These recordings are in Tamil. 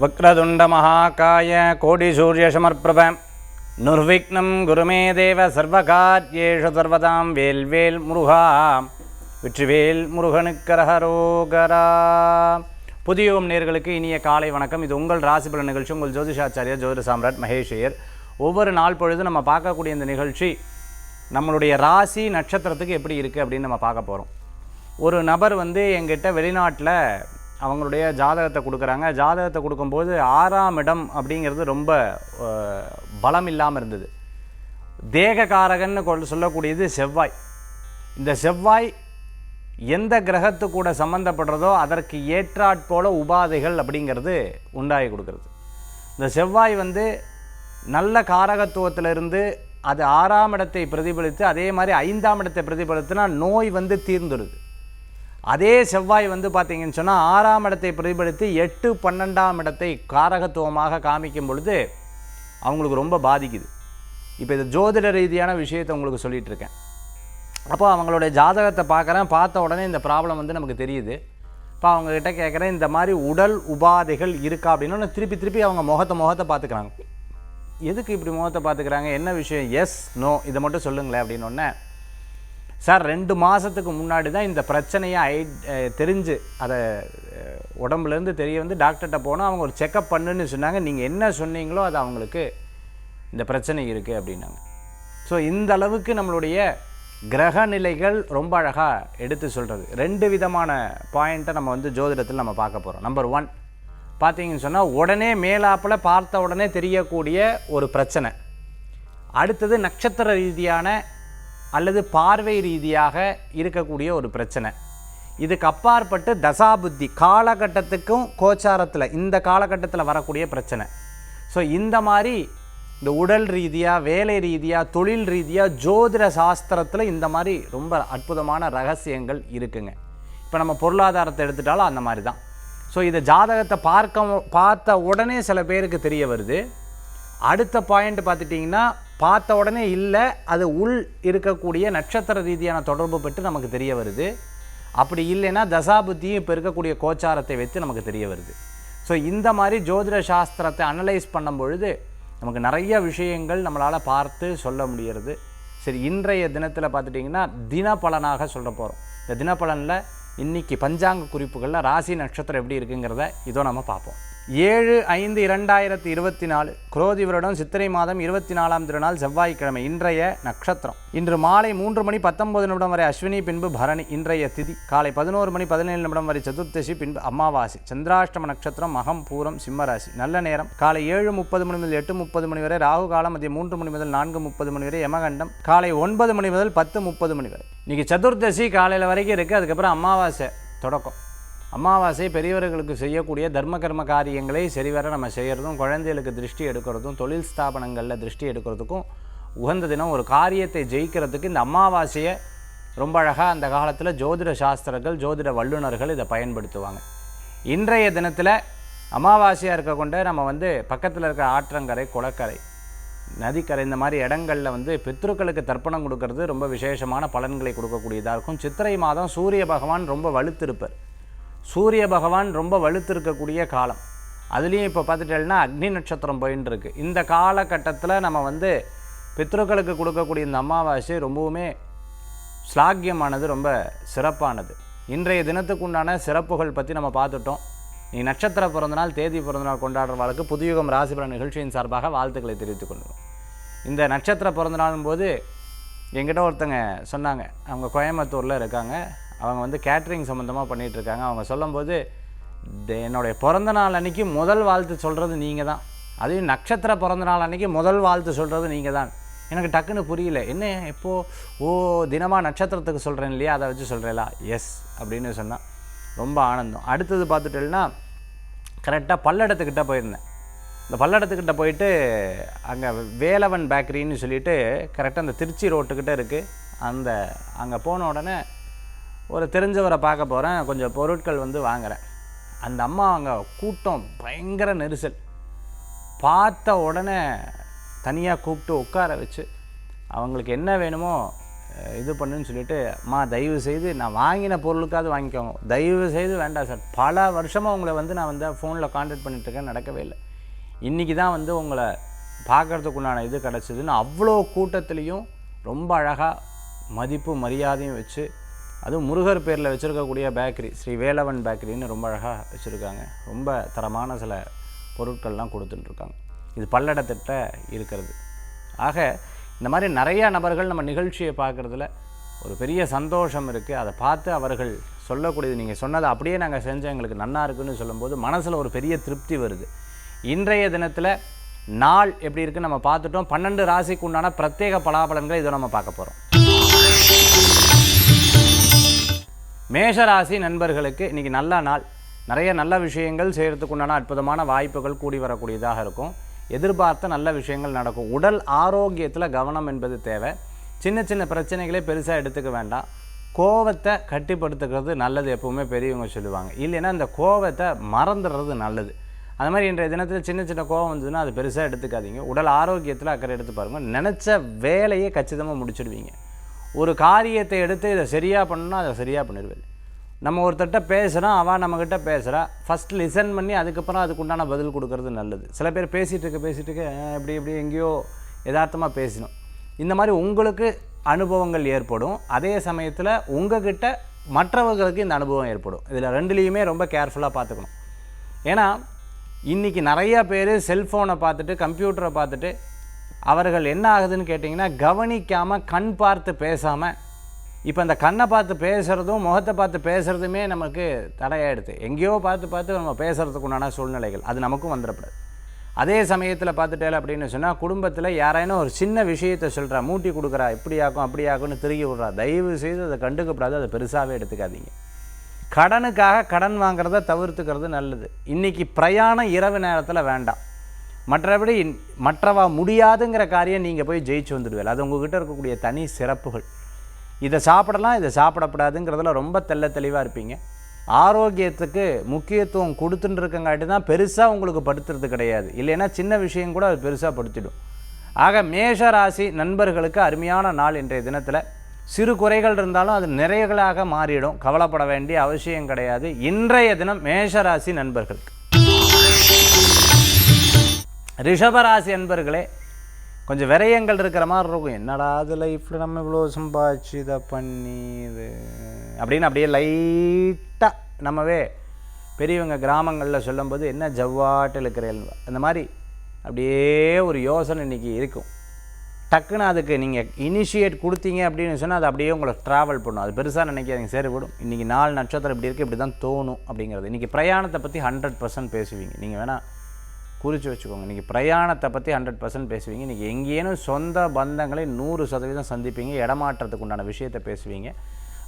वक्रतुण्डमहाकाय कोटिसूर्यसमर्प्रभ निर्विघ्नं गुरु मे देव सर्वकार्येषु सर्वदां வேல்வேல் முருகா வெற்றிவேல் முருகனுக்கரகரோகரா புதியோம் நேர்களுக்கு இனிய காலை வணக்கம் இது உங்கள் ராசிபலன் நிகழ்ச்சி உங்கள் ஜோதிஷாச்சாரியா ஜோதிட சாம்ராட் மகேஷ் ஐயர் ஒவ்வொரு நாள் பொழுது நம்ம பார்க்கக்கூடிய இந்த நிகழ்ச்சி நம்மளுடைய ராசி நட்சத்திரத்துக்கு எப்படி இருக்குது அப்படின்னு நம்ம பார்க்க போகிறோம் ஒரு நபர் வந்து எங்கிட்ட வெளிநாட்டில் அவங்களுடைய ஜாதகத்தை கொடுக்குறாங்க. ஜாதகத்தை கொடுக்கும்போது ஆறாம் இடம் அப்படிங்கிறது ரொம்ப பலம் இல்லாமல் இருந்தது. தேககாரகன்னு கொள் சொல்லக்கூடியது செவ்வாய். இந்த செவ்வாய் எந்த கிரகத்து கூட சம்மந்தப்படுறதோ அதற்கு ஏற்றாற்போல உபாதைகள் அப்படிங்கிறது உண்டாகி கொடுக்குறது. இந்த செவ்வாய் வந்து நல்ல காரகத்துவத்திலிருந்து அது ஆறாம் இடத்தை பிரதிபலித்து அதே மாதிரி ஐந்தாம் இடத்தை பிரதிபலித்துனா நோய் வந்து தீர்ந்துடுது அதே செவ்வாய் வந்து பார்த்தீங்கன்னு சொன்னால் ஆறாம் இடத்தை பிரதிபலித்து எட்டு பன்னெண்டாம் இடத்தை காரகத்துவமாக காமிக்கும் பொழுது அவங்களுக்கு ரொம்ப பாதிக்குது. இப்போ இது ஜோதிட ரீதியான விஷயத்தை உங்களுக்கு சொல்லிகிட்டு இருக்கேன். அப்போ அவங்களுடைய ஜாதகத்தை பார்க்குறேன். பார்த்த உடனே இந்த ப்ராப்ளம் வந்து நமக்கு தெரியுது. இப்போ அவங்கக்கிட்ட கேட்குறேன் இந்த மாதிரி உடல் உபாதைகள் இருக்கா அப்படின்னு திருப்பி திருப்பி அவங்க முகத்தை முகத்தை பார்த்துக்கிறாங்க. எதுக்கு இப்படி முகத்தை பார்த்துக்கிறாங்க? என்ன விஷயம்? எஸ் நோ இதை மட்டும் சொல்லுங்களேன் அப்படின்னு சார் ரெண்டு மாதத்துக்கு முன்னாடி தான் இந்த பிரச்சனையை ஐ தெரிஞ்சு அதை உடம்புலேருந்து தெரிய வந்து டாக்டர்கிட்ட போனால் அவங்க ஒரு செக்கப் பண்ணுன்னு சொன்னாங்க. நீங்கள் என்ன சொன்னீங்களோ அது அவங்களுக்கு இந்த பிரச்சனை இருக்குது அப்படின்னாங்க. ஸோ இந்த அளவுக்கு நம்மளுடைய கிரக நிலைகள் ரொம்ப அழகாக எடுத்து சொல்கிறது ரெண்டு விதமான பாயிண்ட்டை நம்ம வந்து ஜோதிடத்தில் நம்ம பார்க்க போகிறோம் நம்பர் ஒன் பார்த்தீங்கன்னு சொன்னால் உடனே மேலாப்பில் பார்த்த உடனே தெரியக்கூடிய ஒரு பிரச்சனை. அடுத்தது நட்சத்திர ரீதியான அல்லது பார்வை ரீதியாக இருக்கக்கூடிய ஒரு பிரச்சனை. இதுக்கு அப்பாற்பட்டு தசாபுத்தி காலகட்டத்துக்கும் கோச்சாரத்தில் இந்த காலகட்டத்தில் வரக்கூடிய பிரச்சனை. ஸோ இந்த மாதிரி இந்த உடல் ரீதியாக வேலை ரீதியாக தொழில் ரீதியாக ஜோதிட சாஸ்திரத்தில் இந்த மாதிரி ரொம்ப அற்புதமான ரகசியங்கள் இருக்குங்க. இப்போ நம்ம பொருளாதாரத்தை எடுத்துட்டாலும் அந்த மாதிரி தான். ஸோ இதை ஜாதகத்தை பார்க்க பார்த்த உடனே சில பேருக்கு தெரிய வருது. அடுத்த பாயிண்ட் பார்த்துட்டிங்கன்னா பார்த்த உடனே இல்லை அது உள் இருக்கக்கூடிய நட்சத்திர ரீதியான தொடர்பு பெற்று நமக்கு தெரிய வருது. அப்படி இல்லைன்னா தசாபுத்தியும் இப்போ இருக்கக்கூடிய கோச்சாரத்தை வைத்து நமக்கு தெரிய வருது. ஸோ இந்த மாதிரி ஜோதிட சாஸ்திரத்தை அனலைஸ் பண்ணும் பொழுது நமக்கு நிறைய விஷயங்கள் நம்மளால் பார்த்து சொல்ல முடிகிறது சரி இன்றைய தினத்தில் பார்த்துட்டிங்கன்னா தினப்பலனாக சொல்ல போகிறோம் இந்த தினப்பலனில் இன்றைக்கி பஞ்சாங்க குறிப்புகளில் ராசி நட்சத்திரம் எப்படி இருக்குங்கிறத இதோ நம்ம பார்ப்போம். ஏழு ஐந்து இரண்டாயிரத்தி இருபத்தி நாலு குரோதி வருடம் சித்திரை மாதம் இருபத்தி நாலாம் திருநாள் செவ்வாய்க்கிழமை இன்றைய நட்சத்திரம். இன்று மாலை மூன்று மணி பத்தொன்பது நிமிடம் வரை அஸ்வினி பின்பு பரணி இன்றைய திதி. காலை பதினோரு மணி பதினேழு நிமிடம் வரை சதுர்த்தசி பின்பு அமாவாசை. சந்திராஷ்டம நட்சத்திரம் மகம் பூரம் சிம்மராசி நல்ல நேரம். காலை ஏழு முப்பது மணி முதல் எட்டு முப்பது மணி வரை ராகு காலம் மதியம் மூன்று மணி முதல் நான்கு முப்பது மணி வரை யமகண்டம். காலை ஒன்பது மணி முதல் பத்து முப்பது மணி வரை. இன்னைக்கு சதுர்தசி காலையில் வரைக்கும் இருக்குது அதுக்கப்புறம் அமாவாசை தொடக்கம். அமாவாசை பெரியவர்களுக்கு செய்யக்கூடிய தர்ம கர்ம காரியங்களை சரிவர நம்ம செய்கிறதும் குழந்தைகளுக்கு திருஷ்டி எடுக்கிறதும் தொழில் ஸ்தாபனங்களில் திருஷ்டி எடுக்கிறதுக்கும் உகந்த தினம் ஒரு காரியத்தை ஜெயிக்கிறதுக்கு இந்த அமாவாசையை ரொம்ப அழகாக அந்த காலத்தில் ஜோதிட சாஸ்திரங்கள் ஜோதிட வல்லுநர்கள் இதை பயன்படுத்துவாங்க. இன்றைய தினத்தில் அமாவாசையாக இருக்க கொண்டு நம்ம வந்து பக்கத்தில் இருக்கிற ஆற்றங்கரை குளக்கரை நதிக்கரை இந்த மாதிரி இடங்களில் வந்து பித்ருக்களுக்கு தர்ப்பணம் கொடுக்கறது ரொம்ப விசேஷமான பலன்களை கொடுக்கக்கூடியதாக இருக்கும். சித்திரை மாதம் சூரிய பகவான் ரொம்ப வலுத்திருப்பார். சூரிய பகவான் ரொம்ப வலுத்திருக்கக்கூடிய காலம். அதுலேயும் இப்போ பார்த்துட்டேன்னா அக்னி நட்சத்திரம் போயின்னு இருக்கு இந்த காலகட்டத்தில் நம்ம வந்து பித்ருக்களுக்கு கொடுக்கக்கூடிய இந்த அமாவாசை ரொம்பவுமே ஸ்லாக்கியமானது ரொம்ப சிறப்பானது. இன்றைய தினத்துக்கு உண்டான சிறப்புகள் பற்றி நம்ம பார்த்துட்டோம். நீ நட்சத்திர பிறந்தநாள் தேதி பிறந்தநாள் கொண்டாடுறவர்களுக்கு புதுயுகம் ராசிபலன் நிகழ்ச்சியின் சார்பாக வாழ்த்துக்களை தெரிவித்துக் கொள்கிறோம். இந்த நட்சத்திர பிறந்தநாளும் போது எங்கிட்ட ஒருத்தங்க சொன்னாங்க. அவங்க கோயம்புத்தூரில் இருக்காங்க. அவங்க வந்து கேட்ரிங் சம்மந்தமாக பண்ணிகிட்டு இருக்காங்க அவங்க சொல்லும்போது என்னுடைய பிறந்த நாள் அன்னைக்கு முதல் வாழ்த்து சொல்கிறது நீங்கள் தான். அதையும் நட்சத்திர பிறந்த நாள் அன்னைக்கு முதல் வாழ்த்து சொல்கிறது நீங்கள் தான். எனக்கு டக்குன்னு புரியல. என்ன? எப்போது ஓ தினமாக நட்சத்திரத்துக்கு சொல்கிறேன் இல்லையா? அதை வச்சு சொல்கிறேலா எஸ் அப்படின்னு சொன்னால் ரொம்ப ஆனந்தம். அடுத்தது பார்த்துட்டேன்னா கரெக்டாக பல்லடத்துக்கிட்ட போயிருந்தேன். இந்த பல்லடத்துக்கிட்ட போயிட்டு அங்கே வேலவன் பேக்கரின்னு சொல்லிட்டு கரெக்டாக அந்த திருச்சி ரோட்டுக்கிட்ட இருக்குது அந்த அங்கே போன உடனே ஒரு தெரிஞ்சவரை பார்க்க போகிறேன் கொஞ்சம் பொருட்கள் வந்து வாங்குகிறேன் அந்த அம்மா அங்கே கூட்டம் பயங்கர நெரிசல். பார்த்த உடனே தனியாக கூப்பிட்டு உட்கார வச்சு அவங்களுக்கு என்ன வேணுமோ இது பண்ணுன்னு சொல்லிட்டு அம்மா தயவு செய்து நான் வாங்கின பொருளுக்காவது வாங்கிக்கோங்க. தயவு செய்து வேண்டாம் சார். பல வருஷமாக உங்களை வந்து நான் வந்து ஃபோனில் காண்டாக்ட் பண்ணிகிட்ருக்கேன் நடக்கவே இல்லை. இன்றைக்கி தான் வந்து உங்களை பார்க்கறதுக்குண்டான இது கிடச்சிதுன்னு அவ்வளோ கூட்டத்துலேயும் ரொம்ப அழகாக மதிப்பு மரியாதையும் வச்சு அதுவும் முருகர் பேரில் வச்சுருக்கக்கூடிய பேக்கரி ஸ்ரீ வேலவன் பேக்கரின்னு ரொம்ப அழகாக வச்சுருக்காங்க. ரொம்ப தரமான சில பொருட்கள்லாம் கொடுத்துட்டுருக்காங்க. இது பல்லடத்திட்ட இருக்கிறது. ஆக இந்த மாதிரி நிறையா நபர்கள் நம்ம நிகழ்ச்சியை பார்க்குறதுல ஒரு பெரிய சந்தோஷம் இருக்குது அதை பார்த்து அவர்கள் சொல்லக்கூடியது நீங்கள் சொன்னதை அப்படியே நாங்கள் செஞ்சோம் எங்களுக்கு நன்னா இருக்குன்னு சொல்லும்போது மனசில் ஒரு பெரிய திருப்தி வருது. இன்றைய தினத்தில் நாள் எப்படி இருக்குன்னு நம்ம பார்த்துட்டோம். பன்னெண்டு ராசிக்கு உண்டான பிரத்யேக பலாபலன்களை இதை நம்ம பார்க்க போகிறோம் மேஷராசி நண்பர்களுக்கு இன்றைக்கி நல்ல நாள். நிறைய நல்ல விஷயங்கள் செய்கிறதுக்கு உண்டான அற்புதமான வாய்ப்புகள் கூடி வரக்கூடியதாக இருக்கும். எதிர்பார்த்த நல்ல விஷயங்கள் நடக்கும். உடல் ஆரோக்கியத்தில் கவனம் என்பது தேவை. சின்ன சின்ன பிரச்சனைகளே பெருசாக எடுத்துக்க வேண்டாம். கோவத்தை கட்டுப்படுத்துக்கிறது நல்லது எப்பவுமே பெரியவங்க சொல்லுவாங்க. இல்லைன்னா இந்த கோவத்தை மறந்துடுறது நல்லது. அது மாதிரி இன்றைய தினத்தில் சின்ன சின்ன கோவம் வந்ததுன்னா அது பெருசாக எடுத்துக்காதீங்க. உடல் ஆரோக்கியத்தில் அக்கறை எடுத்து பாருங்கள் நினச்ச வேலையை கச்சிதமாக முடிச்சிடுவீங்க. ஒரு காரியத்தை எடுத்து இதை சரியாக பண்ணணும்னா அதை சரியாக பண்ணிடுவேன். நம்ம ஒருத்தர்கிட்ட பேசுகிறோம் அவள் நம்மக்கிட்ட பேசுகிறா ஃபஸ்ட் லிசன் பண்ணி அதுக்கப்புறம் அதுக்கு உண்டான பதில் கொடுக்கறது நல்லது. சில பேர் பேசிகிட்டு இருக்க பேசிகிட்டு இருக்க இப்படி இப்படி எங்கேயோ யதார்த்தமாக பேசணும் இந்த மாதிரி உங்களுக்கு அனுபவங்கள் ஏற்படும். அதே சமயத்தில் உங்ககிட்ட மற்றவர்களுக்கு இந்த அனுபவம் ஏற்படும். இதில் ரெண்டுலேயுமே ரொம்ப கேர்ஃபுல்லாக பார்த்துக்கணும். ஏன்னா இன்றைக்கி நிறையா பேர் செல்ஃபோனை பார்த்துட்டு கம்ப்யூட்டரை பார்த்துட்டு அவர்கள் என்ன ஆகுதுன்னு கேட்டிங்கன்னா கவனிக்காமல் கண் பார்த்து பேசாமல் இப்போ இந்த கண்ணை பார்த்து பேசுகிறதும் முகத்தை பார்த்து பேசுகிறதுமே நமக்கு தடையாயிடுது. எங்கேயோ பார்த்து பார்த்து நம்ம பேசுகிறதுக்கு உண்டான சூழ்நிலைகள் அது நமக்கும் வந்துடப்படாது. அதே சமயத்தில் பார்த்துட்டேல அப்படின்னு சொன்னால் குடும்பத்தில் யாராயினும் ஒரு சின்ன விஷயத்தை சொல்கிறா மூட்டி கொடுக்குறா இப்படியாக்கும் அப்படியாக்கும்னு திருகி விட்றா தயவு செய்து அதை கண்டுக்கப்படாது அதை பெருசாகவே எடுத்துக்காதீங்க. கடனுக்காக கடன் வாங்குறத தவிர்த்துக்கிறது நல்லது. இன்றைக்கி பிரயாணம் இரவு நேரத்தில் வேண்டாம். மற்றபடி மற்றவா முடியாதுங்கிற காரியம் நீங்கள் போய் ஜெயிச்சு வந்துடுவீங்க அது உங்ககிட்ட இருக்கக்கூடிய தனி சிறப்புகள். இதை சாப்பிடலாம் இதை சாப்பிடப்படாதுங்கிறதுல ரொம்ப தெள்ள தெளிவாக இருப்பீங்க. ஆரோக்கியத்துக்கு முக்கியத்துவம் கொடுத்துட்டு இருக்கங்காட்டி தான் பெருசாக உங்களுக்கு படுத்துறது கிடையாது. இல்லைன்னா சின்ன விஷயம் கூட அது பெருசாக படுத்திடும். ஆக மேஷ ராசி நண்பர்களுக்கு அருமையான நாள் இன்றைய தினத்தில். சிறு குறைகள் இருந்தாலும் அது நிறைகளாக மாறிடும். கவலைப்பட வேண்டிய அவசியம் கிடையாது. இன்றைய தினம் மேஷ ராசி நண்பர்களுக்கு ரிஷபராசி அன்பர்களே கொஞ்சம் விரயங்கள் இருக்கிற மாதிரி இருக்கும். என்னடா அது லைஃப்பில் நம்ம இவ்வளோ சம்பாதிச்சு இதை பண்ணி இது? அப்படின்னு அப்படியே லைட்டாக நம்மவே பெரியவங்க கிராமங்களில் சொல்லும்போது என்ன ஜவ்வாட்டில் இருக்கிறேன் அந்த மாதிரி அப்படியே ஒரு யோசனை இன்றைக்கி இருக்கும். டக்குன்னு அதுக்கு நீங்கள் இனிஷியேட் கொடுத்தீங்க அப்படின்னு சொன்னால் அது அப்படியே உங்களை ட்ராவல் பண்ணும். அது பெருசாக நினைக்காதீங்க சரி இன்றைக்கி நாலு நட்சத்திரம் இப்படி இருக்குது இப்படி தான் தோணும் அப்படிங்கிறது. இன்றைக்கி பிரயாணத்தை பற்றி ஹண்ட்ரட் பர்சன்ட் பேசுவீங்க. நீங்கள் வேணால் குறித்து வச்சுக்கோங்க. இன்றைக்கி பிரயாணத்தை பற்றி ஹண்ட்ரட் பர்சன்ட் பேசுவீங்க. இன்றைக்கி எங்கேனும் சொந்த பந்தங்களை நூறு சதவீதம் சந்திப்பீங்க. இடமாற்றத்துக்கு உண்டான விஷயத்தை பேசுவீங்க.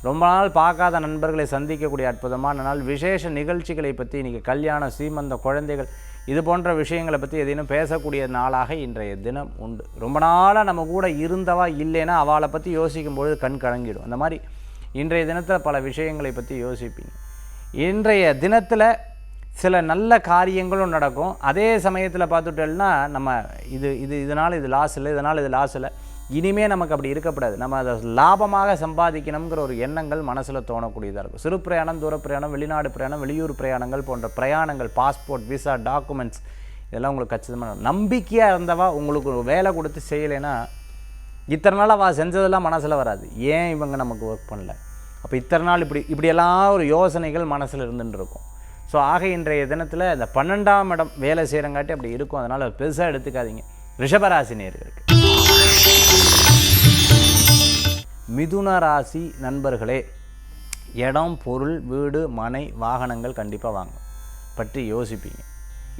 ரொம்ப நாள் பார்க்காத நண்பர்களை சந்திக்கக்கூடிய அற்புதமான நாள். விசேஷ நிகழ்ச்சிகளை பற்றி இன்றைக்கி கல்யாணம் சீமந்த குழந்தைகள் இது போன்ற விஷயங்களை பற்றி எதையும் பேசக்கூடிய நாளாக இன்றைய தினம் உண்டு. ரொம்ப நாளாக நம்ம கூட இருந்தவா இல்லைன்னா அவளை பற்றி யோசிக்கும் பொழுது கண் கலங்கிடும். அந்த மாதிரி இன்றைய தினத்தில் பல விஷயங்களை பற்றி யோசிப்பீங்க. இன்றைய தினத்தில் சில நல்ல காரியங்களும் நடக்கும். அதே சமயத்தில் பார்த்துட்டோம்னா நம்ம இது இது இதனால் இது லாஸ் இல்லை இதனால் இது லாஸ் இல்லை. இனிமே நமக்கு அப்படி இருக்கக்கூடாது. நம்ம அதை லாபமாக சம்பாதிக்கணுங்கிற ஒரு எண்ணங்கள் மனசில் தோணக்கூடியதாக இருக்கும். சிறு பிரயாணம் தூர பிரயாணம் வெளிநாடு பிரயாணம் வெளியூர் பிரயாணங்கள் போன்ற பிரயாணங்கள் பாஸ்போர்ட் விசா டாக்குமெண்ட்ஸ் இதெல்லாம் உங்களுக்கு கச்சிதமான நம்பிக்கையாக இருந்தவா உங்களுக்கு ஒரு வேலை கொடுத்து செய்யலைன்னா இத்தனை நாள் அவள் செஞ்சதெல்லாம் மனசில் வராது. ஏன் இவங்க நமக்கு ஒர்க் பண்ணல? அப்போ இத்தனை நாள் இப்படி இப்படியெல்லாம் ஒரு யோசனைகள் மனசில் இருந்துட்டு இருக்கும். ஸோ ஆக இன்றைய தினத்தில் இந்த பன்னெண்டாம் இடம் வேலை செய்கிறங்காட்டி அப்படி இருக்கும். அதனால் பெருசாக எடுத்துக்காதீங்க. ரிஷபராசி நேர்களுக்கு மிதுன ராசி நண்பர்களே இடம் பொருள் வீடு மனை வாகனங்கள் கண்டிப்பாக வாங்க பற்றி யோசிப்பீங்க.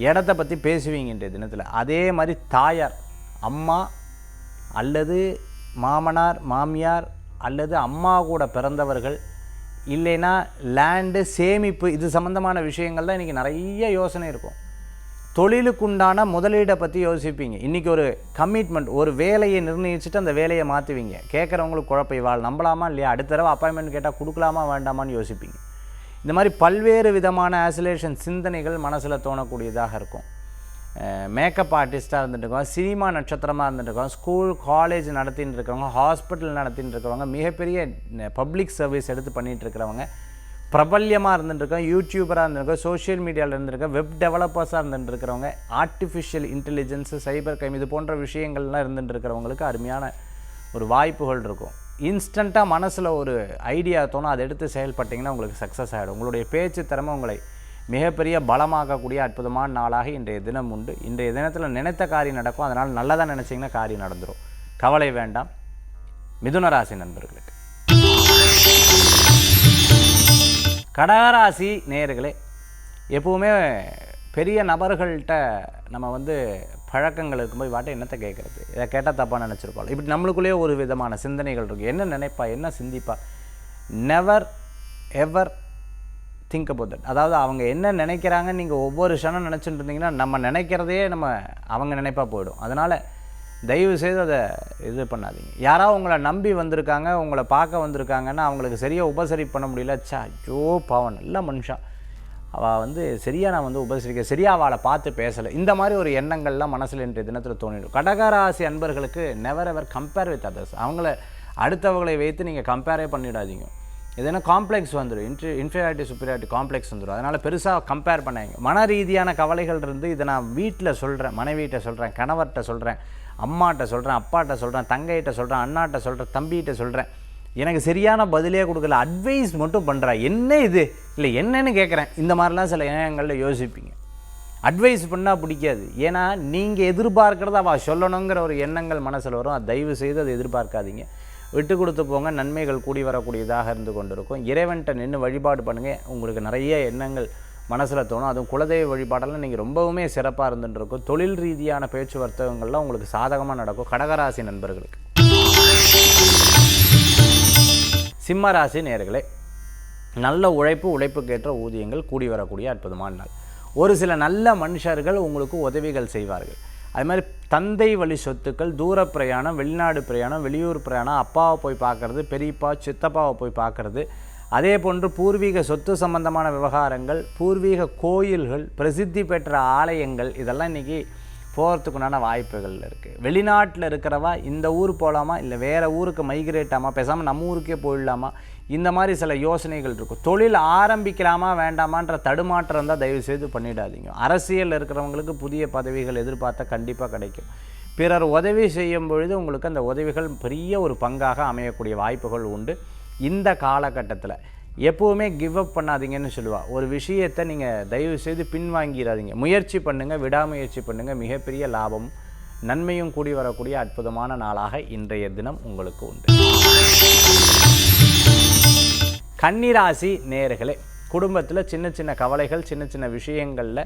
இடத்த பற்றி பேசுவீங்க இன்றைய தினத்தில். அதே மாதிரி தாயார் அம்மா அல்லது மாமனார் மாமியார் அல்லது அம்மா கூட பிறந்தவர்கள் இல்லைன்னா லேண்டு சேமிப்பு இது சம்மந்தமான விஷயங்கள் தான் இன்றைக்கி நிறைய யோசனை இருக்கும். தொழிலுக்குண்டான முதலீடை பற்றி யோசிப்பீங்க. இன்றைக்கி ஒரு கமிட்மெண்ட் ஒரு வேலையை நிர்ணயிச்சுட்டு அந்த வேலையை மாற்றுவீங்க கேட்குறவங்களுக்கு குழப்பம் இவாள் நம்பலாமா இல்லையா? அடுத்த தடவை அப்பாயின்மெண்ட் கேட்டால் கொடுக்கலாமா வேண்டாமான்னு யோசிப்பீங்க. இந்த மாதிரி பல்வேறு விதமான ஆசிலேஷன் சிந்தனைகள் மனசில் தோணக்கூடியதாக இருக்கும். மேக்கப் ஆர்டிஸ்ட்டாக இருந்துட்டு இருக்கவங்க சினிமா நட்சத்திரமாக இருந்துட்டு இருக்கவங்க ஸ்கூல் காலேஜ் நடத்தின்னு இருக்கிறவங்க ஹாஸ்பிட்டல் நடத்தின்னு இருக்கிறவங்க மிகப்பெரிய பப்ளிக் சர்வீஸ் எடுத்து பண்ணிட்டு இருக்கிறவங்க பிரபல்யமாக இருந்துட்டுருக்கோம் யூடியூபராக இருந்திருக்கோம் சோஷியல் மீடியாவில் இருந்திருக்கோம் வெப் டெவலப்பர்ஸாக இருந்துட்டு இருக்கிறவங்க ஆர்டிஃபிஷியல் இன்டெலிஜென்ஸு சைபர் கைம் இது போன்ற விஷயங்கள்லாம் இருந்துட்டு இருக்கிறவங்களுக்கு அருமையான ஒரு வாய்ப்புகள் இருக்கும். இன்ஸ்டண்ட்டாக மனசில் ஒரு ஐடியா தோணும் அதை எடுத்து செயல்பட்டிங்கன்னா உங்களுக்கு சக்ஸஸ் ஆகிடும் உங்களுடைய பேச்சு திறமை உங்களை மிகப்பெரிய பலமாக்கக்கூடிய அற்புதமான நாளாக இன்றைய தினம் உண்டு. இன்றைய தினத்தில் நினைத்த காரியம் நடக்கும். அதனால் நல்லதாக நினச்சிங்கன்னா காரியம் நடந்துடும் கவலை வேண்டாம். மிதுன ராசி நண்பர்களுக்கு. கடகராசி நேயர்களே எப்பவுமே பெரிய நபர்கள்ட்ட நம்ம வந்து பழக்கங்கள் இருக்கும்போது வாட்டை என்னத்தை கேட்குறது இதை கேட்டால் தப்பாக நினச்சிருக்கோம் இப்படி நம்மளுக்குள்ளேயே ஒரு விதமான சிந்தனைகள் இருக்குது என்ன நினைப்பா? என்ன சிந்திப்பா? Never ever think about that அதாவது அவங்க என்ன நினைக்கிறாங்கன்னு நீங்கள் ஒவ்வொரு க்ஷணம் நினச்சிட்டு இருந்தீங்கன்னா நம்ம நினைக்கிறதே நம்ம அவங்க நினைப்பாக போயிடும். அதனால் தயவு செய்து அதை இது பண்ணாதீங்க. யாராவது உங்களை நம்பி வந்திருக்காங்க உங்களை பார்க்க வந்திருக்காங்கன்னா அவங்களுக்கு சரியாக உபசரிப்பு பண்ண முடியல சா ஐயோ பாவம் நல்ல மனுஷன் அவள் வந்து சரியாக நான் வந்து உபசரிக்க சரியாக அவளை பார்த்து பேசலை. இந்த மாதிரி ஒரு எண்ணங்கள்லாம் மனசில் இன்றைய தினத்தில் தோணிடும். கடகராசி அன்பர்களுக்கு never ever compare with others அவங்கள அடுத்தவங்களை வைத்து நீங்கள் கம்பேரே பண்ணிடாதீங்க. எதனா காம்ப்ளெக்ஸ் வந்துடும் இன்ட்ரி இன்ஃபீரியாரிட்டி சுப்பீரியாரிட்டி காம்ப்ளெக்ஸ் வந்துடும் அதனால் பெருசாக கம்பேர் பண்ணாங்க மன ரீதியான கவலைகள் இருந்து இதை நான் வீட்டில் சொல்கிறேன் மனைவிகிட்ட சொல்கிறேன் கணவர்கிட்ட சொல்கிறேன் அம்மாட்ட சொல்கிறேன் அப்பாட்ட சொல்கிறேன் தங்கைகிட்ட சொல்கிறேன் அண்ணாட்ட சொல்கிறேன் தம்பிகிட்ட சொல்கிறேன் எனக்கு சரியான பதிலே கொடுக்கல. அட்வைஸ் மட்டும் பண்ணுறா என்ன இது? இல்லை என்னன்னு கேட்குறேன். இந்த மாதிரிலாம் சில எண்ணங்களில் யோசிப்பீங்க. அட்வைஸ் பண்ணால் பிடிக்காது. ஏன்னா நீங்கள் எதிர்பார்க்கிறத அவள் சொல்லணுங்கிற ஒரு எண்ணங்கள் மனசில் வரும். தயவு செய்து அதை எதிர்பார்க்காதீங்க. விட்டு கொடுத்து போங்க. நன்மைகள் கூடி வரக்கூடியதாக இருந்து கொண்டிருக்கும். இறைவன்கிட்ட நின்று வழிபாடு பண்ணுங்கள் உங்களுக்கு நிறைய எண்ணங்கள் மனசில் தோணும். அதுவும் குலதெய்வ வழிபாடெல்லாம் நீங்கள் ரொம்பவுமே சிறப்பாக இருந்துட்டுருக்கும் தொழில் ரீதியான பேச்சு வர்த்தகங்கள்லாம் உங்களுக்கு சாதகமாக நடக்கும். கடகராசி நண்பர்களுக்கு. சிம்மராசி நேர்களே நல்ல உழைப்பு உழைப்புக்கேற்ற ஊதியங்கள் கூடி வரக்கூடிய அற்புதமான நாள். ஒரு சில நல்ல மனுஷர்கள் உங்களுக்கு உதவிகள் செய்வார்கள். அது மாதிரி தந்தை வழி சொத்துக்கள் தூர பிரயாணம் வெளிநாடு பிரயாணம் வெளியூர் பிரயாணம் அப்பாவை போய் பார்க்குறது பெரியப்பா சித்தப்பாவை போய் பார்க்குறது. அதே போன்று பூர்வீக சொத்து சம்பந்தமான விவகாரங்கள் பூர்வீக கோயில்கள் பிரசித்தி பெற்ற ஆலயங்கள் இதெல்லாம் இன்றைக்கி போகிறதுக்குண்டான வாய்ப்புகள் இருக்குது வெளிநாட்டில் இருக்கிறவா இந்த ஊர் போகலாமா இல்லை வேறு ஊருக்கு மைக்ரேட் ஆமா? பேசாமல் நம்ம ஊருக்கே போயிடலாமா? இந்த மாதிரி சில யோசனைகள் இருக்கும். தொழில் ஆரம்பிக்கலாமா வேண்டாமான்ற தடுமாற்றம் தான் தயவு செய்து பண்ணிடாதீங்க. அரசியல் இருக்கிறவங்களுக்கு புதிய பதவிகள் எதிர்பார்த்தா கண்டிப்பாக கிடைக்கும். பிறர் உதவி செய்யும் பொழுது உங்களுக்கு அந்த உதவிகள் பெரிய ஒரு பங்காக அமையக்கூடிய வாய்ப்புகள் உண்டு. இந்த காலகட்டத்தில் எப்போவுமே கிவ் அப் பண்ணாதீங்கன்னு சொல்லுவாள் ஒரு விஷயத்தை நீங்கள் தயவு செய்து பின்வாங்கிடாதீங்க. முயற்சி பண்ணுங்கள் விடாமுயற்சி பண்ணுங்கள் மிகப்பெரிய லாபம் நன்மையும் கூடி வரக்கூடிய அற்புதமான நாளாக இன்றைய தினம் உங்களுக்கு உண்டு. கன்னிராசி நேர்களே குடும்பத்தில் சின்ன சின்ன கவலைகள் சின்ன சின்ன விஷயங்களில்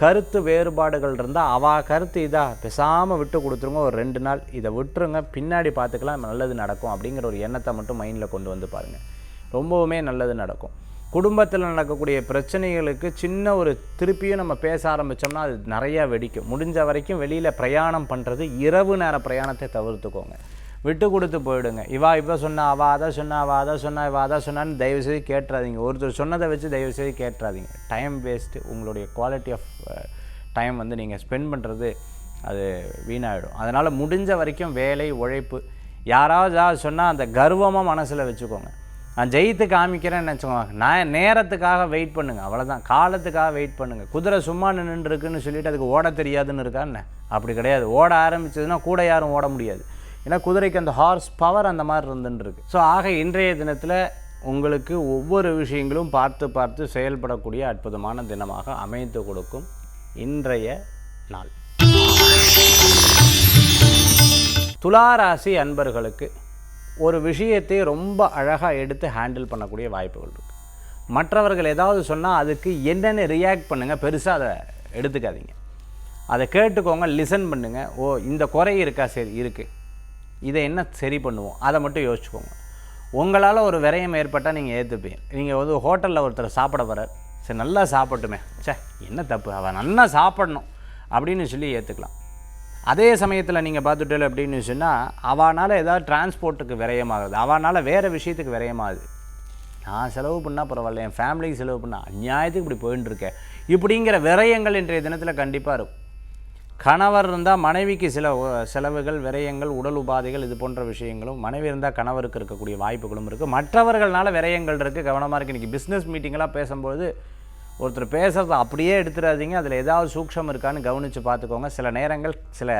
கருத்து வேறுபாடுகள் இருந்தால் அவா கருத்து இதாக பேசாமல் விட்டு கொடுத்துருங்க ஒரு ரெண்டு நாள். இதை விட்டுருங்க பின்னாடி பார்த்துக்கலாம் நல்லது நடக்கும் அப்படிங்கிற ஒரு எண்ணத்தை மட்டும் மைண்டில் கொண்டு வந்து பாருங்கள் ரொம்பவுமே நல்லது நடக்கும். குடும்பத்தில் நடக்கக்கூடிய பிரச்சனைகளுக்கு சின்ன ஒரு திருப்பியும் நம்ம பேச ஆரம்பித்தோம்னா அது நிறையா வெடிக்கும். முடிஞ்ச வரைக்கும் வெளியில் பிரயாணம் பண்ணுறது இரவு நேர பிரயாணத்தை தவிர்த்துக்கோங்க. விட்டு கொடுத்து போயிடுங்க. இவா இப்போ சொன்னா அவா அதை சொன்னா அவள் அதை சொன்னா இவ அதை சொன்னான்னு தயவுசெய்து கேட்டுறாதீங்க. ஒருத்தர் சொன்னதை வச்சு தயவு செய்து கேட்டுறாதீங்க. டைம் வேஸ்ட்டு உங்களுடைய குவாலிட்டி ஆஃப் டைம் வந்து நீங்கள் ஸ்பெண்ட் பண்ணுறது அது வீணாகிடும் அதனால் முடிஞ்ச வரைக்கும் வேலை உழைப்பு யாராவது ஏதாவது சொன்னால் அந்த கர்வமாக மனசில் வச்சுக்கோங்க. நான் ஜெயித்து காமிக்கிறேன்னு நினச்சிக்கோங்க. நான் நேரத்துக்காக வெயிட் பண்ணுங்கள் அவ்வளோதான் காலத்துக்காக வெயிட் பண்ணுங்கள் குதிரை சும்மா நின்றுருக்குன்னு சொல்லிட்டு அதுக்கு ஓட தெரியாதுன்னு இருக்கா என்ன? அப்படி கிடையாது. ஓட ஆரம்பிச்சதுன்னா கூட யாரும் ஓட முடியாது. ஏன்னா குதிரைக்கு அந்த ஹார்ஸ் பவர் அந்த மாதிரி இருந்துருக்கு ஸோ ஆக இன்றைய தினத்தில் உங்களுக்கு ஒவ்வொரு விஷயங்களும் பார்த்து பார்த்து செயல்படக்கூடிய அற்புதமான தினமாக அமைத்து கொடுக்கும் இன்றைய நாள். துளாராசி அன்பர்களுக்கு ஒரு விஷயத்தை ரொம்ப அழகாக எடுத்து ஹேண்டில் பண்ணக்கூடிய வாய்ப்புகள் இருக்குது மற்றவர்கள் ஏதாவது சொன்னால் அதுக்கு என்னென்னு ரியாக்ட் பண்ணுங்கள் பெருசாக அதை எடுத்துக்காதீங்க. அதை கேட்டுக்கோங்க லிசன் பண்ணுங்கள் ஓ இந்த குறை இருக்கா? சரி இருக்குது இதை என்ன சரி பண்ணுவோம்? அதை மட்டும் யோசிச்சுக்கோங்க. உங்களால் ஒரு விரயம் ஏற்பட்டால் நீங்கள் ஏற்றுப்பீங்க நீங்கள் வந்து ஹோட்டலில் ஒருத்தர் சாப்பிட வர சரி நல்லா சாப்பிட்டுமே. சே என்ன தப்பு? அவன் நல்லா சாப்பிடணும் அப்படின்னு சொல்லி ஏற்றுக்கலாம் அதே சமயத்தில் நீங்கள் பார்த்துட்டு அப்படின்னு சொன்னால் அவனால் ஏதாவது டிரான்ஸ்போர்ட்டுக்கு விரயமாகுது. அவனால் வேறு விஷயத்துக்கு விரயமாகுது. நான் செலவு பண்ணால் பரவாயில்ல என் ஃபேமிலிக்கு செலவு பண்ணால் அநியாயத்துக்கு இப்படி போயின்னு இருக்கேன் இப்படிங்கிற விரயங்கள் இன்றைய தினத்தில் கண்டிப்பாக இருக்கும். கணவர் இருந்தால் மனைவிக்கு சில செலவுகள் விரயங்கள் உடல் உபாதைகள் இது போன்ற விஷயங்களும் மனைவி இருந்தால் கணவருக்கு இருக்கக்கூடிய வாய்ப்புகளும் இருக்குது மற்றவர்கள்னால விரயங்கள் இருக்குது கவனமாக இருக்குது இன்றைக்கி பிஸ்னஸ் மீட்டிங்கெல்லாம் பேசும்போது ஒருத்தர் பேசுகிறத அப்படியே எடுத்துடாதீங்க அதில் ஏதாவது சூக்ஷம் இருக்கான்னு கவனித்து பார்த்துக்கோங்க சில நேரங்கள் சில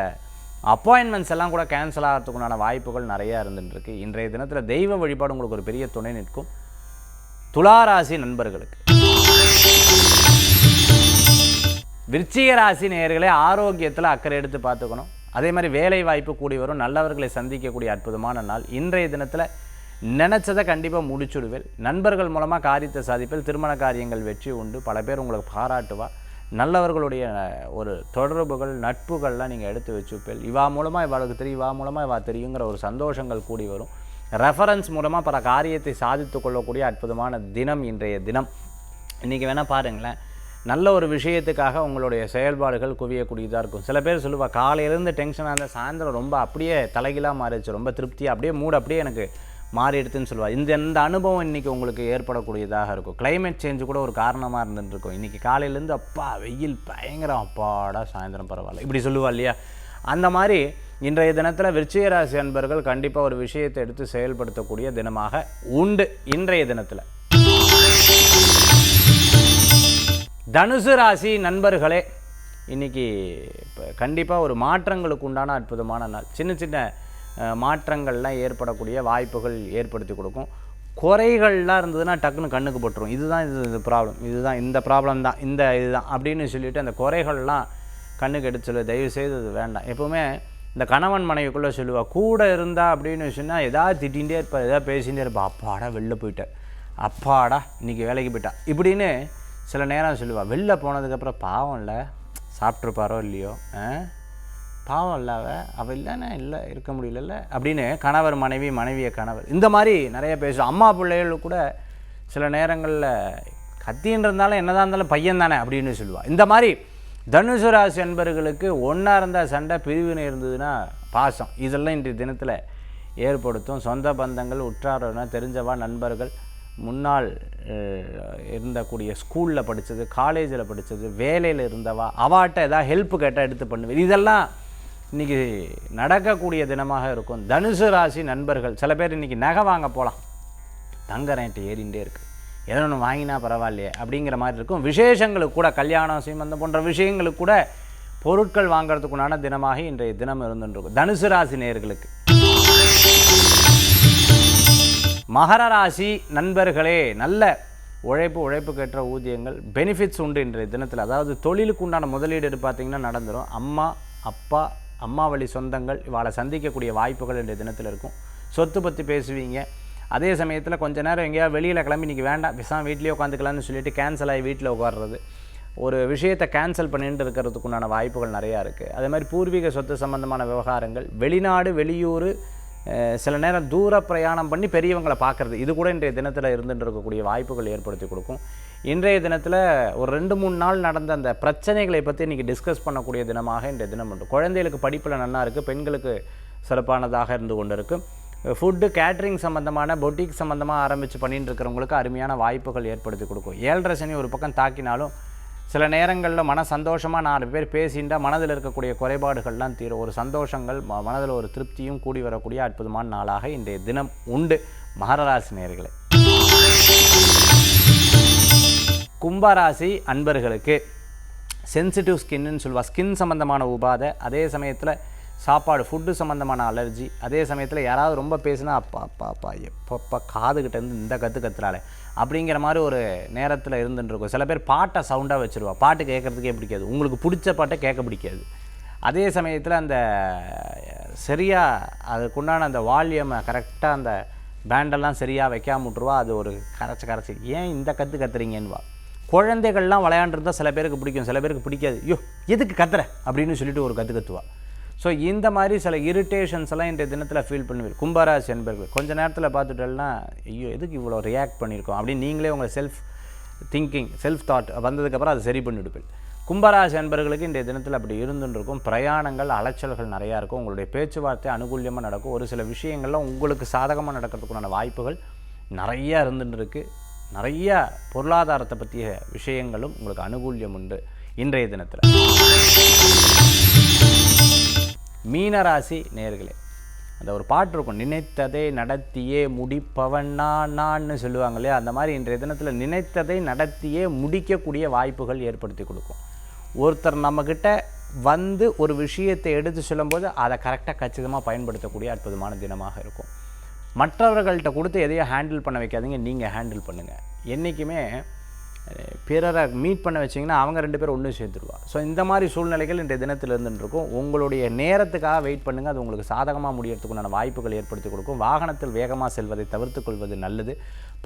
அப்பாயின்மெண்ட்ஸ் எல்லாம் கூட கேன்சல் ஆகிறதுக்குண்டான வாய்ப்புகள் நிறையா இருந்துட்டுருக்கு இன்றைய தினத்தில் தெய்வ வழிபாடு உங்களுக்கு ஒரு பெரிய துணை நிற்கும். துளாராசி நண்பர்களுக்கு. விருச்சிக ராசி நேர்களை ஆரோக்கியத்தில் அக்கறை எடுத்து பார்த்துக்கணும். அதே மாதிரி வேலை வாய்ப்பு கூடி வரும் நல்லவர்களை சந்திக்கக்கூடிய அற்புதமான நாள். இன்றைய தினத்தில் நினச்சதை கண்டிப்பாக முடிச்சுடுவேன். நண்பர்கள் மூலமாக காரியத்தை சாதிப்பில் திருமண காரியங்கள் வெற்றி உண்டு. பல பேர் உங்களுக்கு பாராட்டுவா. நல்லவர்களுடைய ஒரு தொடர்புகள் நட்புகள்லாம் நீங்கள் எடுத்து வச்சுப்பேல் இவா மூலமாக இவளுக்கு தெரியும் இவா மூலமாக இவா தெரியுங்கிற ஒரு சந்தோஷங்கள் கூடி வரும். ரெஃபரன்ஸ் மூலமாக பல காரியத்தை சாதித்து கொள்ளக்கூடிய அற்புதமான தினம் இன்றைய தினம். இன்றைக்கி வேணால் பாருங்களேன். நல்ல ஒரு விஷயத்துக்காக உங்களுடைய செயல்பாடுகள் குவியக்கூடியதாக இருக்கும். சில பேர் சொல்லுவா காலையிலேருந்து டென்ஷனாக இருந்தால் சாயந்தரம் ரொம்ப அப்படியே தலைகீழாக மாறிடுச்சு ரொம்ப திருப்தியாக அப்படியே மூடு அப்படியே எனக்கு மாறிடுதுன்னு சொல்லுவாள் இந்த இந்த அனுபவம் இன்றைக்கி உங்களுக்கு ஏற்படக்கூடியதாக இருக்கும். கிளைமேட் சேஞ்ச் கூட ஒரு காரணமாக இருந்துட்டு இருக்கும் இன்றைக்கி காலையிலேருந்து அப்பா வெயில் பயங்கரம் அப்பாடா சாயந்தரம் பரவாயில்ல. இப்படி சொல்லுவா இல்லையா? அந்த மாதிரி இன்றைய தினத்தில் விருச்சிக ராசி அன்பர்கள் கண்டிப்பாக ஒரு விஷயத்தை எடுத்து செயல்படுத்தக்கூடிய தினமாக உண்டு இன்றைய தினத்தில். தனுசு ராசி நண்பர்களே இன்னைக்கு இப்போ கண்டிப்பாக ஒரு மாற்றங்களுக்கு உண்டான அற்புதமான நாள். சின்ன சின்ன மாற்றங்கள்லாம் ஏற்படக்கூடிய வாய்ப்புகள் ஏற்படுத்தி கொடுக்கும். குறைகள்லாம் இருந்ததுன்னா டக்குன்னு கண்ணுக்கு போட்டுரும். இதுதான் இது இது ப்ராப்ளம் இதுதான் இந்த ப்ராப்ளம் தான். இந்த இதுதான் அப்படின்னு சொல்லிவிட்டு அந்த குறைகள்லாம் கண்ணுக்கு எடுத்து தயவுசெய்து தயவு செய்து அது வேண்டாம். எப்போவுமே இந்த கணவன் மனைவிக்குள்ளே சொல்லுவாள் கூட இருந்தா அப்படின்னு சொன்னால் ஏதாவது திட்டிகிட்டே இருப்பா ஏதாவது பேசிகிட்டே இருப்பா. அப்பாடா வெளில போயிட்டார் அப்பாடா இன்றைக்கி வேலைக்கு போயிட்டா. இப்படின்னு சில நேரம் சொல்லுவாள் வெளில போனதுக்கப்புறம் பாவம் இல்லை சாப்பிட்ருப்பாரோ இல்லையோ ஆ? பாவம் இல்லை அவ அவள் இல்லைன்னா இல்லை இருக்க முடியலல்ல அப்படின்னு கணவர் மனைவி மனைவியை கணவர் இந்த மாதிரி நிறைய பேசுவோம் அம்மா பிள்ளைகள் கூட சில நேரங்களில் கத்தின்னு இருந்தாலும் என்னதான் இருந்தாலும் பையன் தானே அப்படின்னு சொல்லுவாள் இந்த மாதிரி தனுசு ராசி என்பர்களுக்கு ஒன்றா இருந்தால் சண்டை பிரிவினை இருந்ததுன்னா பாசம். இதெல்லாம் இன்றைய தினத்தில் ஏற்படுத்தும். சொந்த பந்தங்கள் உற்றாரம்னா தெரிஞ்சவா நண்பர்கள் முன்னாள் இருந்தக்கூடிய ஸ்கூலில் படித்தது காலேஜில் படித்தது வேலையில் இருந்தவா அவாட்ட ஏதாவது ஹெல்ப் கேட்டால் எடுத்து பண்ணுவேன். இதெல்லாம் இன்றைக்கி நடக்கக்கூடிய தினமாக இருக்கும். தனுசு ராசி நண்பர்கள் சில பேர் இன்றைக்கி நகை வாங்க போகலாம் தங்க ரேட்டு ஏறிண்டே இருக்குது எதோ ஒன்று வாங்கினா பரவாயில்லையே அப்படிங்கிற மாதிரி இருக்கும். விசேஷங்களுக்கு கூட கல்யாணம் சீமந்தம் போன்ற விஷயங்களுக்கு கூட பொருட்கள் வாங்கிறதுக்குண்டான தினமாக இன்றைய தினம் இருந்துருக்கும் தனுசு ராசி நேர்களுக்கு மகர ராசி நண்பர்களே நல்ல உழைப்பு உழைப்புக்கேற்ற ஊதியங்கள் பெனிஃபிட்ஸ் உண்டு இன்றைய தினத்தில். அதாவது தொழிலுக்கு உண்டான முதலீடு பார்த்திங்கன்னா நடந்துடும் அம்மா அப்பா அம்மா வழி சொந்தங்கள் இவாளை சந்திக்கக்கூடிய வாய்ப்புகள் இன்றைய தினத்தில் இருக்கும். சொத்து பற்றி பேசுவீங்க. அதே சமயத்தில் கொஞ்ச நேரம் எங்கேயாவது வெளியில் கிளம்பி இன்றைக்கி வேண்டாம் பேசாம வீட்லேயே உட்காந்துக்கலாம்னு சொல்லிட்டு கேன்சல் ஆகி வீட்டில் உட்காடுறது ஒரு விஷயத்தை கேன்சல் பண்ணிட்டு இருக்கிறதுக்குண்டான வாய்ப்புகள் நிறையா இருக்குது அதே மாதிரி பூர்வீக சொத்து சம்பந்தமான விவகாரங்கள் வெளிநாடு வெளியூர் சில நேரம் தூர பிரயாணம் பண்ணி பெரியவங்களை பார்க்குறது. இது கூட இன்றைய தினத்தில் இருந்துட்டு இருக்கக்கூடிய வாய்ப்புகள் ஏற்படுத்தி கொடுக்கும். இன்றைய தினத்தில் ஒரு ரெண்டு மூணு நாள் நடந்த அந்த பிரச்சனைகளை பற்றி இன்றைக்கி டிஸ்கஸ் பண்ணக்கூடிய தினமாக இன்றைய தினம் உண்டு. குழந்தைகளுக்கு படிப்பில் நல்லா இருக்குது பெண்களுக்கு சிறப்பானதாக இருந்து கொண்டு இருக்கு ஃபுட்டு கேட்ரிங் சம்மந்தமான பொட்டிக் சம்மந்தமாக ஆரம்பித்து பண்ணிட்டு இருக்கிறவங்களுக்கு அருமையான வாய்ப்புகள் ஏற்படுத்தி கொடுக்கும். ஏழரை சனி ஒரு பக்கம் தாக்கினாலும் சில நேரங்களில் மன சந்தோஷமாக நாலு பேர் பேசிண்டா மனதில் இருக்கக்கூடிய குறைபாடுகள்லாம் தீரும். ஒரு சந்தோஷங்கள் ம மனதில் ஒரு திருப்தியும் கூடி வரக்கூடிய அற்புதமான நாளாக இன்றைய தினம் உண்டு. மகரராசி நேர்களை கும்பராசி அன்பர்களுக்கு சென்சிட்டிவ் ஸ்கின்னு சொல்லுவாள் ஸ்கின் சம்மந்தமான உபாதை அதே சமயத்தில் சாப்பாடு ஃபுட்டு சம்மந்தமான அலர்ஜி அதே சமயத்தில் யாராவது ரொம்ப பேசினா அப்பா அப்பா அப்பா எப்பப்பா காதுகிட்டேருந்து இந்த கற்று கத்துறாளே? அப்படிங்கிற மாதிரி ஒரு நேரத்தில் இருந்துட்டுருக்கும் சில பேர் பாட்டை சவுண்டாக வச்சுருவா. பாட்டு கேட்குறதுக்கே பிடிக்காது உங்களுக்கு பிடிச்ச பாட்டை கேட்க பிடிக்காது அதே சமயத்தில் அந்த சரியாக அதுக்குண்டான அந்த வால்யூமை கரெக்டாக அந்த பேண்டெல்லாம் சரியாக வைக்காம விட்ருவா அது ஒரு கரைச்சி கரைச்சி ஏன் இந்த கற்று கத்துறீங்கன்னுவா குழந்தைகள்லாம் விளையாண்டுருந்தா சில பேருக்கு பிடிக்கும். சில பேருக்கு பிடிக்காது. ஐயோ எதுக்கு கத்துற? அப்படின்னு சொல்லிட்டு ஒரு கற்று கத்துவா. ஸோ இந்த மாதிரி சில இரிட்டேஷன்ஸ் எல்லாம் இன்றைய தினத்தில் ஃபீல் பண்ணுவீர். கும்பராசி என்பர்கள் கொஞ்ச நேரத்தில் பார்த்துட்டோம்னா ஐயோ எதுக்கு இவ்வளோ ரியாக்ட் பண்ணியிருக்கோம்? அப்படின்னு நீங்களே உங்கள் செல்ஃப் திங்கிங் செல்ஃப் தாட் வந்ததுக்கப்புறம் அதை சரி பண்ணிவிடுப்பீள் கும்பராசி என்பர்களுக்கு இன்றைய தினத்தில் அப்படி இருந்துன்னு இருக்கும் பிரயாணங்கள் அலைச்சல்கள் நிறையா இருக்கும். உங்களுடைய பேச்சுவார்த்தை அனுகூல்யமாக நடக்கும். ஒரு சில விஷயங்கள்லாம் உங்களுக்கு சாதகமாக நடக்கிறதுக்குண்டான வாய்ப்புகள் நிறையா இருந்துட்டு நிறையா பொருளாதாரத்தை பற்றிய விஷயங்களும் உங்களுக்கு அனுகூல்யம் உண்டு இன்றைய தினத்தில். மீனராசி நேர்களே அந்த ஒரு பாட்டு இருக்கும் நினைத்ததை நடத்தியே முடிப்பவன் நான் நான்னு சொல்லுவாங்க இல்லையா? அந்த மாதிரி இன்றைய தினத்தில் நினைத்ததை நடத்தியே முடிக்கக்கூடிய வாய்ப்புகள் ஏற்படுத்தி கொடுக்கும். ஒருத்தர் நம்மக்கிட்ட வந்து ஒரு விஷயத்தை எடுத்து சொல்லும்போது அதை கரெக்டாக கச்சிதமாக பயன்படுத்தக்கூடிய அற்புதமான தினமாக இருக்கும். மற்றவர்கள்ட்ட கொடுத்து எதையும் ஹேண்டில் பண்ண வைக்காதீங்க நீங்கள் ஹேண்டில் பண்ணுங்கள் என்றைக்குமே பிறரை மீட் பண்ண வச்சிங்கன்னா அவங்க ரெண்டு பேரும் ஒன்று சேர்த்துருவா ஸோ இந்த மாதிரி சூழ்நிலைகள் இன்றைய தினத்தில் இருந்துருக்கும் உங்களுடைய நேரத்துக்காக வெயிட் பண்ணுங்கள் அது உங்களுக்கு சாதகமாக முடியறதுக்குண்டான வாய்ப்புகள் ஏற்படுத்தி கொடுக்கும். வாகனத்தில் வேகமாக செல்வதை தவிர்த்து கொள்வது நல்லது.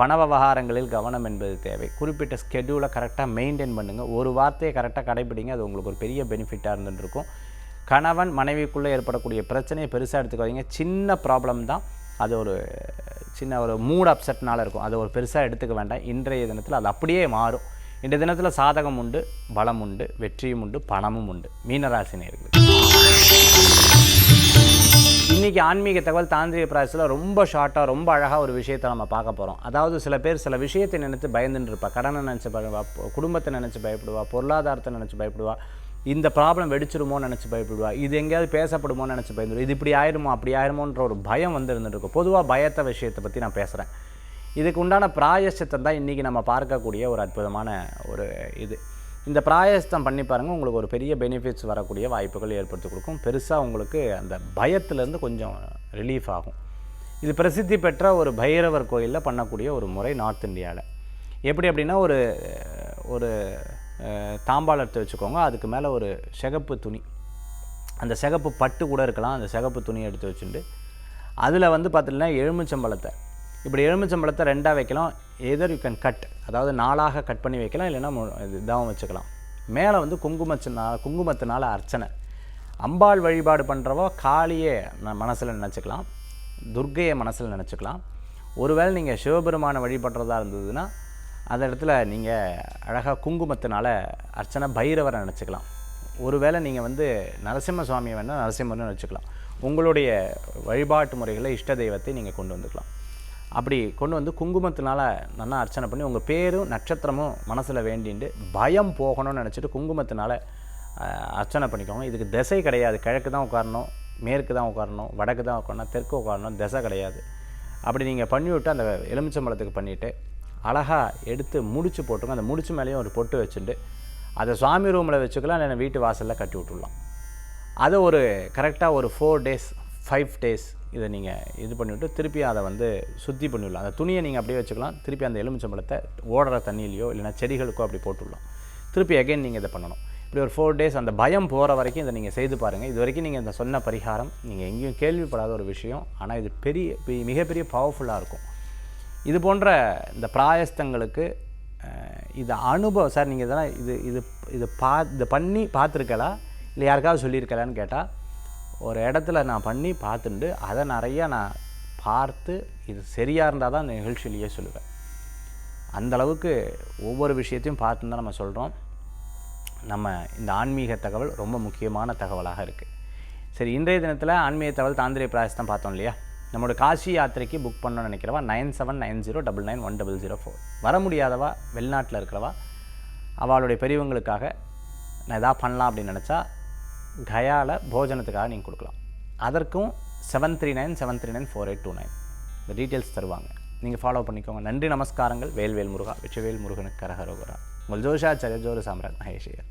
பண விவகாரங்களில் கவனம் என்பது தேவை. குறிப்பிட்ட ஸ்கெடியூலை கரெக்டாக மெயின்டைன் பண்ணுங்கள் ஒரு வார்த்தையை கரெக்டாக கடைபிடிங்க. அது உங்களுக்கு ஒரு பெரிய பெனிஃபிட்டாக இருந்துருக்கும் கணவன் மனைவிக்குள்ளே ஏற்படக்கூடிய பிரச்சனையை பெருசாக எடுத்துக்காதீங்க. சின்ன ப்ராப்ளம் தான். அது ஒரு சின்ன ஒரு மூட் அப்செட்னால இருக்கும். அது ஒரு பெருசாக எடுத்துக்க வேண்டாம். இன்றைய தினத்தில் அது அப்படியே மாறும். இன்றைய தினத்தில் சாதகம் உண்டு பலம் உண்டு வெற்றியும் உண்டு பணமும் உண்டு. மீனராசி நேயர்களுக்கு இன்றைக்கி ஆன்மீக தகவல் தாந்திரிக பிராயசத்தில் ரொம்ப ஷார்ட்டாக ரொம்ப அழகாக ஒரு விஷயத்தை நம்ம பார்க்க போகிறோம் அதாவது சில பேர் சில விஷயத்தை நினச்சி பயந்துட்டு இருப்பா. கடனை நினச்சி பயப்படுவா குடும்பத்தை நினச்சி பயப்படுவா. பொருளாதாரத்தை நினச்சி பயப்படுவா. இந்த ப்ராப்ளம் வெடிச்சிருமோன்னு நினச்சி பயப்படுவா? இது எங்கேயாவது பேசப்படுமோன்னு நினச்சி பயந்துடுவா இது இப்படி ஆயிருமோ அப்படி ஆயிருமோன்ற ஒரு பயம் வந்து இருந்துருக்கும் பொதுவாக பயத்த விஷயத்தை பற்றி நான் பேசுகிறேன் இதுக்கு உண்டான பிராயசித்தம் தான் இன்றைக்கி நம்ம பார்க்கக்கூடிய ஒரு அற்புதமான ஒரு இது. இந்த பிராயஸ்தம் பண்ணி பாருங்கள் உங்களுக்கு ஒரு பெரிய பெனிஃபிட்ஸ் வரக்கூடிய வாய்ப்புகள் ஏற்படுத்தி கொடுக்கும். பெருசாக உங்களுக்கு அந்த பயத்துலேருந்து கொஞ்சம் ரிலீஃப் ஆகும். இது பிரசித்தி பெற்ற ஒரு பைரவர் கோயிலில் பண்ணக்கூடிய ஒரு முறை நார்த் இந்தியாவில் எப்படி அப்படின்னா ஒரு ஒரு அஹ், தாம்பாளம் எடுத்து வச்சுக்கோங்க. அதுக்கு மேலே ஒரு சிகப்பு துணி. அந்த சிகப்பு பட்டு கூட இருக்கலாம். அந்த சிகப்பு துணியை எடுத்து வச்சுட்டு அதில் வந்து பார்த்தீங்கன்னா எலுமிச்சம்பழத்தை. இப்படி எலுமிச்சம்பழத்தை ரெண்டாக வைக்கலாம். எதர் யூ கேன் கட் அதாவது நாளாக கட் பண்ணி வைக்கலாம். இல்லைன்னா மு- இது இதாகவும் வச்சுக்கலாம். மேலே வந்து குங்குமத்தினா குங்குமத்தினால அர்ச்சனை. அம்பாள் வழிபாடு பண்ணுறவோ காளியே மனசில் நினச்சிக்கலாம். துர்க்கையை மனசில் நினச்சிக்கலாம். ஒருவேளை நீங்கள் சிவபெருமானை வழிபடுறதா இருந்ததுன்னா அந்த இடத்துல நீங்கள் அழகாக குங்குமத்தினால அர்ச்சனை பைரவரை நினச்சிக்கலாம். ஒருவேளை நீங்கள் வந்து நரசிம்ம சுவாமியை வேணால் நரசிம்மர்னு வச்சுக்கலாம் உங்களுடைய வழிபாட்டு முறைகளை இஷ்ட தெய்வத்தை நீங்கள் கொண்டு வந்துக்கலாம். அப்படி கொண்டு வந்து குங்குமத்தினால நல்லா அர்ச்சனை பண்ணி உங்கள் பேரும் நட்சத்திரமும் மனசில் வேண்டிட்டு பயம் போகணும்னு நினச்சிட்டு குங்குமத்தினால அர்ச்சனை பண்ணிக்கோங்க. இதுக்கு திசை கிடையாது. கிழக்கு தான் உட்காரணும் மேற்கு தான் உட்காரணும் வடக்கு தான் உட்காரணும் தெற்கு உட்காரணும் திசை கிடையாது. அப்படி நீங்கள் பண்ணி விட்டு அந்த எலுமிச்சம்பழத்துக்கு பண்ணிவிட்டு அழகாக எடுத்து முடிச்சு போட்டுங்க அந்த முடிச்சு மேலேயும் ஒரு பொட்டு வச்சுட்டு அதை சுவாமி ரூமில் வச்சுக்கலாம் இல்லைன்னா வீட்டு வாசலில் கட்டி விட்டுடலாம். அதை ஒரு கரெக்டாக ஒரு ஃபோர் டேஸ் ஃபைவ் டேஸ் இதை நீங்கள் இது பண்ணிவிட்டு திருப்பி அதை வந்து சுத்தி பண்ணிவிடலாம் அந்த துணியை நீங்கள் அப்படியே வச்சுக்கலாம். திருப்பி அந்த எலுமிச்சம்பழத்தை ஓடுற தண்ணியிலையோ இல்லைன்னா செடிகளுக்கோ அப்படி போட்டுடலாம். திருப்பி அகைன் நீங்கள் இதை பண்ணணும். இப்படி ஒரு ஃபோர் டேஸ் அந்த பயம் போகிற வரைக்கும் இதை நீங்கள் செய்து பாருங்கள் இது வரைக்கும் நீங்கள் இந்த சொன்ன பரிகாரம் நீங்கள் எங்கேயும் கேள்விப்படாத ஒரு விஷயம். ஆனால் இது பெரிய மிகப்பெரிய பவர்ஃபுல்லாக இருக்கும். இது போன்ற இந்த பிராயஸ்தங்களுக்கு இது அனுபவம் சார் நீங்கள் இதெல்லாம் இது இது இது பா இதை பண்ணி பார்த்துருக்கலா? இல்லை யாருக்காவது சொல்லியிருக்கலான்னு கேட்டால் ஒரு இடத்துல நான் பண்ணி பார்த்துட்டு அதை நிறையா நான் பார்த்து இது சரியாக இருந்தால் தான் அந்த நிகழ்ச்சியிலேயே சொல்லுவேன். அந்த அளவுக்கு ஒவ்வொரு விஷயத்தையும் பார்த்து தான் நம்ம சொல்கிறோம் நம்ம இந்த ஆன்மீக தகவல் ரொம்ப முக்கியமான தகவலாக இருக்குது சரி இன்றைய தினத்தில் ஆன்மீக தகவல் தாந்திரிய பிராயசம் பார்த்தோம் இல்லையா? நம்மளோட காசி யாத்திரைக்கு புக் பண்ணணும்னு நினைக்கிறவா nine seven nine zero double nine one double zero four வர முடியாதவா வெளிநாட்டில் இருக்கிறவா அவளுடைய பெரியவங்களுக்காக நான் எதாவது பண்ணலாம் அப்படின்னு நினச்சா கயாவில் போஜனத்துக்காக நீங்கள் கொடுக்கலாம். அதற்கும் seven three nine seven three nine four eight two nine இந்த டீட்டெயில்ஸ் தருவாங்க. நீங்கள் ஃபாலோ பண்ணிக்கோங்க. நன்றி நமஸ்காரங்கள். வேல்வேல் முருகா வெற்றிவேல் முருகனுக்கு கரகரோகரா உங்கள் ஜோஷாச்சாரிய ஜோரு சாம்ராஜ் மகேஷ் ஐயர்.